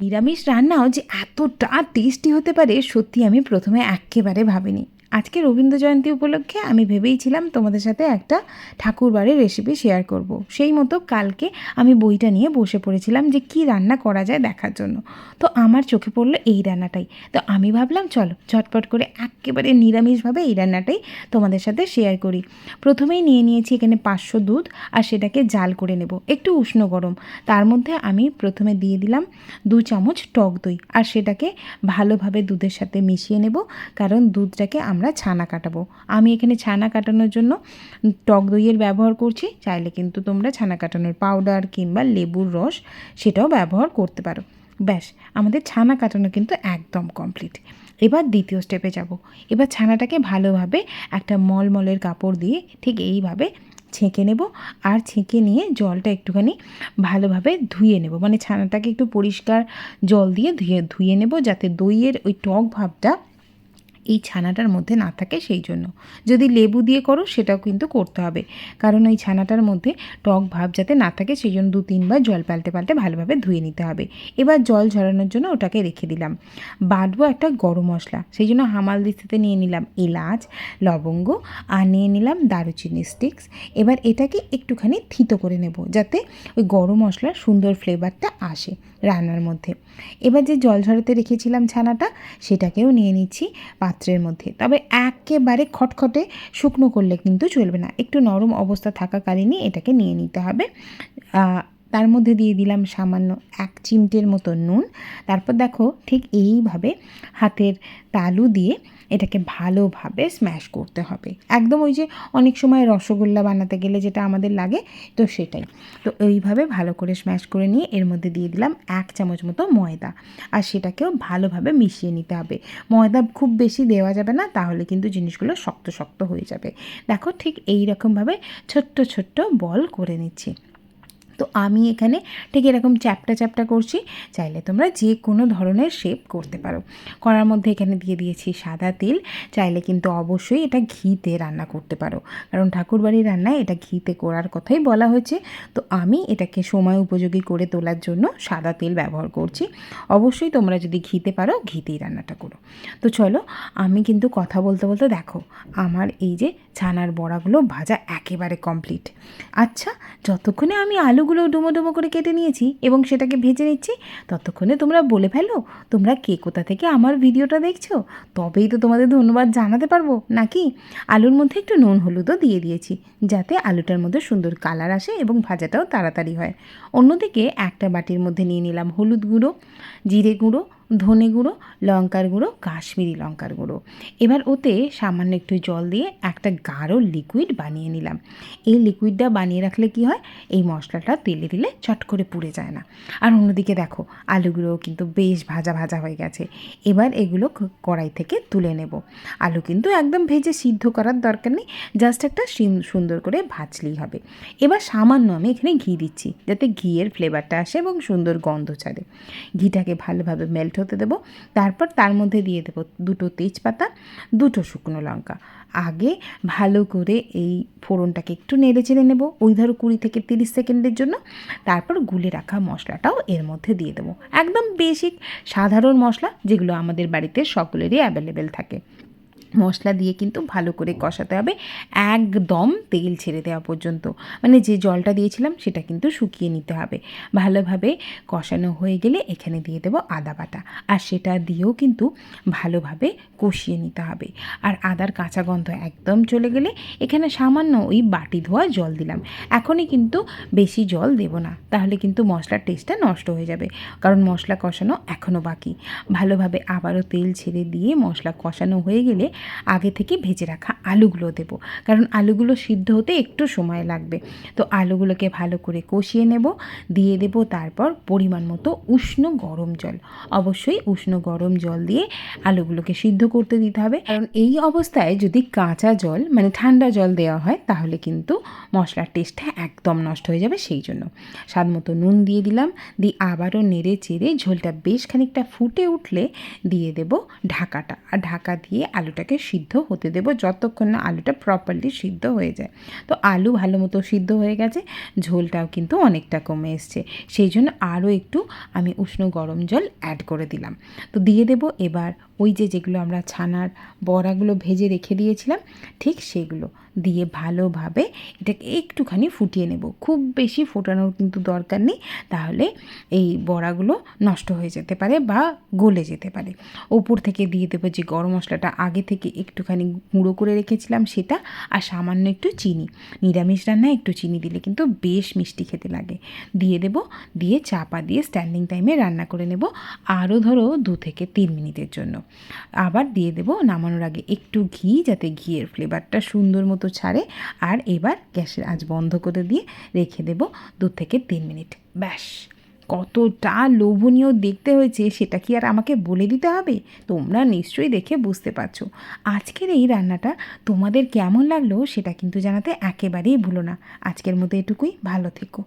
নিরামিষ রান্নাও যে এতটা টেস্টি হতে পারে সত্যি আমি প্রথমে একেবারে ভাবিনি। আজকে রবীন্দ্র জয়ন্তী উপলক্ষে আমি ভেবেইছিলাম তোমাদের সাথে একটা ঠাকুর বাড়ির রেসিপি শেয়ার করব। সেই মতো কালকে আমি বইটা নিয়ে বসে পড়েছিলাম যে কি রান্না করা যায় দেখার জন্য। তো আমার চোখে পড়ল এই রান্নাটাই। তো আমি ভাবলাম, চলো ঝটপট করে একেবারে নিরামিষভাবে এই রান্নাটাই তোমাদের সাথে শেয়ার করি। প্রথমেই নিয়ে নিয়েছি এখানে পাঁচশো দুধ আর সেটাকে জাল করে নেব। একটু উষ্ণ গরম। তার মধ্যে আমি প্রথমে দিয়ে দিলাম দু চামচ টক দই। আর সেটাকে ভালোভাবে দুধের সাথে মিশিয়ে নেব। কারণ দুধটাকে আমরা ছানা কাটাবো। আমি এখানে ছানা কাটানোর জন্য টক দইয়ের ব্যবহার করছি, চাইলে কিন্তু তোমরা ছানা কাটানোর পাউডার কিংবা লেবুর রস সেটাও ব্যবহার করতে পারো। ব্যাস, আমাদের ছানা কাটানো কিন্তু একদম কমপ্লিট এবার দ্বিতীয় স্টেপে যাব। এবার ছানাটাকে ভালোভাবে একটা মলমলের কাপড় দিয়ে ঠিক এইভাবে ছেঁকে নেব আর ছেঁকে নিয়ে জলটা একটুখানি ভালোভাবে ধুয়ে নেব। মানে ছানাটাকে একটু পরিষ্কার জল দিয়ে ধুয়ে ধুয়ে নেব যাতে দইয়ের ওই টক ভাবটা এই ছানাটার মধ্যে না থাকে সেই জন্য। যদি লেবু দিয়ে করো, সেটাও কিন্তু করতে হবে। কারণ ওই ছানাটার মধ্যে টক ভাব যাতে না থাকে, সেই জন্য দু, তিনবার জল পাল্টে পাল্টে ভালোভাবে ধুয়ে নিতে হবে। এবার জল ঝরানোর জন্য ওটাকে রেখে দিলাম। বাটবো একটা গরম মশলা। সেই জন্য হামাল দিস্তাতে নিয়ে নিলাম এলাচ, লবঙ্গ, আর নিয়ে নিলাম দারুচিনি স্টিক্স এবার এটাকে একটুখানি থিতো করে নেব, যাতে ওই গরম মশলার সুন্দর ফ্লেভারটা আসে রান্নার মধ্যে। এবার যে জল ঝরাতে রেখেছিলাম ছানাটা, সেটাকেও নিয়ে নিচ্ছি। পাত্রের মধ্যে। তবে একেবারে খটখটে শুকনো করলে কিন্তু চলবে না। একটু নরম অবস্থা থাকাকালীনই এটাকে নিয়ে নিতে হবে। তার মধ্যে দিয়ে দিলাম সামান্য এক চিমটের মতো নুন। তারপর দেখো ঠিক এইভাবে হাতের তালু দিয়ে এটাকে ভালোভাবে স্ম্যাশ করতে হবে। একদম ওই যে অনেক সময় রসগোল্লা বানাতে গেলে যেটা আমাদের লাগে, তো সেটাই। তো এইভাবে ভালো করে স্ম্যাশ করে নিয়ে এর মধ্যে দিয়ে দিলাম এক চামচ মতো ময়দা। আর সেটাকেও ভালোভাবে মিশিয়ে নিতে হবে। ময়দা খুব বেশি দেওয়া যাবে না, তাহলে কিন্তু জিনিসগুলো শক্ত শক্ত হয়ে যাবে। দেখো ঠিক এই রকমভাবে ছোট্ট ছোট্ট বল করে নিচ্ছি। তো আমি এখানে ঠিক এরকম চ্যাপটা চ্যাপটা করছি, চাইলে তোমরা যে কোনো ধরনের শেপ করতে পারো। করার মধ্যে এখানে দিয়ে দিয়েছি সাদা তেল, চাইলে কিন্তু অবশ্যই এটা ঘিতে রান্না করতে পারো। কারণ ঠাকুরবাড়ির রান্নায় এটা ঘিতে করার কথাই বলা হয়েছে। তো আমি এটাকে সময় উপযোগী করে তোলার জন্য সাদা তেল ব্যবহার করছি। অবশ্যই তোমরা যদি ঘিতে পারো, ঘিতেই রান্নাটা করো। তো চলো, আমি কিন্তু কথা বলতে বলতে দেখো, আমার এই যে ছানার বড়াগুলো ভাজা একেবারে কমপ্লিট আচ্ছা যতক্ষণে আমি আলু আলুগুলো ডুমো ডুমো করে কেটে নিয়েছি এবং সেটাকে ভেজে নিচ্ছি। ততক্ষণে তোমরা বলে ফেলো, তোমরা কে কোথা থেকে আমার ভিডিওটা দেখছ? তবেই তো তোমাদের ধন্যবাদ জানাতে পারব, নাকি? আলুর মধ্যে একটু নুন হলুদও দিয়ে দিয়েছি, যাতে আলুটার মধ্যে সুন্দর কালার আসে এবং ভাজাটাও তাড়াতাড়ি হয়। অন্যদিকে একটা বাটির মধ্যে নিয়ে নিলাম হলুদ গুঁড়ো, জিরে গুঁড়ো ধনে গুঁড়ো, লঙ্কার গুঁড়ো, কাশ্মীরি লঙ্কার গুঁড়ো। এবার ওতে সামান্য একটু জল দিয়ে একটা গাঢ় লিকুইড বানিয়ে নিলাম। এই লিকুইডটা বানিয়ে রাখলে কি হয়? এই মশলাটা তেলে দিলে চট করে পুড়ে যায় না। আর অন্যদিকে দেখো, আলুগুলো কিন্তু বেশ ভাজা ভাজা হয়ে গেছে। এবার এগুলো কড়াই থেকে তুলে নেব। আলু কিন্তু একদম ভেজে সিদ্ধ করার দরকার নেই জাস্ট একটা সুন্দর করে ভাজলেই হবে। এবার সামান্য আমি এখানে ঘি দিচ্ছি, যাতে ঘিয়ের ফ্লেভারটা আসে এবং সুন্দর গন্ধ ছাড়ে। ঘিটাকে ভালোভাবে মেল্ট হতে দেবো। তারপর তার মধ্যে দিয়ে দেবো দুটো তেজপাতা, দুটো শুকনো লঙ্কা। আগে ভালো করে এই ফোড়নটাকে একটু নেড়ে চেড়ে নেব, ওই ধরো কুড়ি থেকে তিরিশ সেকেন্ডের জন্য। তারপর গুলে রাখা মশলাটাও এর মধ্যে দিয়ে দেবো। একদম বেসিক সাধারণ মশলা যেগুলো আমাদের বাড়িতে সকলেরই অ্যাভেলেবেল থাকে। মশলা দিয়ে কিন্তু ভালো করে কষাতে হবে। একদম তেল ছেড়ে দেওয়া পর্যন্ত। মানে যে জলটা দিয়েছিলাম সেটা কিন্তু শুকিয়ে নিতে হবে। ভালোভাবে কষানো হয়ে গেলে এখানে দিয়ে দেবো আদা বাটা। আর সেটা দিয়েও কিন্তু ভালোভাবে কষিয়ে নিতে হবে। আর আদার কাঁচা গন্ধ একদম চলে গেলে এখানে সামান্য ওই বাটি ধোয়া জল দিলাম। এখনই কিন্তু বেশি জল দেব না। তাহলে কিন্তু মশলার টেস্টটা নষ্ট হয়ে যাবে। কারণ মশলা কষানো এখনও বাকি। ভালোভাবে আবারও তেল ছেড়ে দিয়ে মশলা কষানো হয়ে গেলে আগে থেকে ভেজে রাখা আলুগুলো দেব। কারণ আলুগুলো সিদ্ধ হতে একটু সময় লাগবে। তো আলুগুলোকে ভালো করে কষিয়ে নেব, দিয়ে দেব তারপর পরিমাণ মতো উষ্ণ গরম জল। অবশ্যই উষ্ণ গরম জল দিয়ে আলুগুলোকে সিদ্ধ করতে দিতে হবে। কারণ এই অবস্থায় যদি কাঁচা জল মানে ঠান্ডা জল দেওয়া হয়, তাহলে কিন্তু মশলার টেস্টটা একদম নষ্ট হয়ে যাবে সেই জন্য। স্বাদ মতো নুন দিয়ে দিলাম, দিয়ে আবারও নেড়ে চেড়ে ঝোলটা বেশ খানিকটা ফুটে উঠলে দিয়ে দেব ঢাকাটা। আর ঢাকা দিয়ে আলুটাকে আলুটাকে সিদ্ধ হতে দেবো যতক্ষণ না আলুটা প্রপারলি সিদ্ধ হয়ে যায়। তো আলু ভালো মতো সিদ্ধ হয়ে গেছে, ঝোলটাও কিন্তু অনেকটা কমে এসছে। সেই জন্য আরও একটু আমি উষ্ণ গরম জল অ্যাড করে দিলাম। তো দিয়ে দেব এবার ওই যে যেগুলো আমরা ছানার বড়াগুলো ভেজে রেখে দিয়েছিলাম, ঠিক সেগুলো। দিয়ে ভালোভাবে এটাকে একটুখানি ফুটিয়ে নেব। খুব বেশি ফোটানোর কিন্তু দরকার নেই, তাহলে এই বড়াগুলো নষ্ট হয়ে যেতে পারে বা গলে যেতে পারে। ওপর থেকে দিয়ে দেবো যে গরম মশলাটা, আগে থেকে একটুখানি গুঁড়ো করে রেখেছিলাম সেটা, আর সামান্য একটু চিনি। নিরামিষ রান্নায় একটু চিনি দিলে কিন্তু বেশ মিষ্টি খেতে লাগে। দিয়ে দেব, দিয়ে চাপা দিয়ে স্ট্যান্ডিং টাইমে রান্না করে নেব আরও ধরো দু থেকে তিন মিনিটের জন্য। আবার দিয়ে দেব নামানোর আগে একটু ঘি, যাতে ঘিয়ের ফ্লেভারটা সুন্দর মতো ছাড়ে। আর এবার গ্যাসের আঁচ বন্ধ করে দিয়ে রেখে দেব দু থেকে তিন মিনিট। ব্যাস, কতটা লোভনীয় দেখতে হয়েছে, সেটা কি আর আমাকে বলে দিতে হবে? তোমরা নিশ্চয়ই দেখে বুঝতে পারছ। আজকের এই রান্নাটা তোমাদের কেমন লাগল, সেটা কিন্তু জানাতে একেবারেই ভুলো না। আজকের মতো এটুকুই, ভালো থেকো।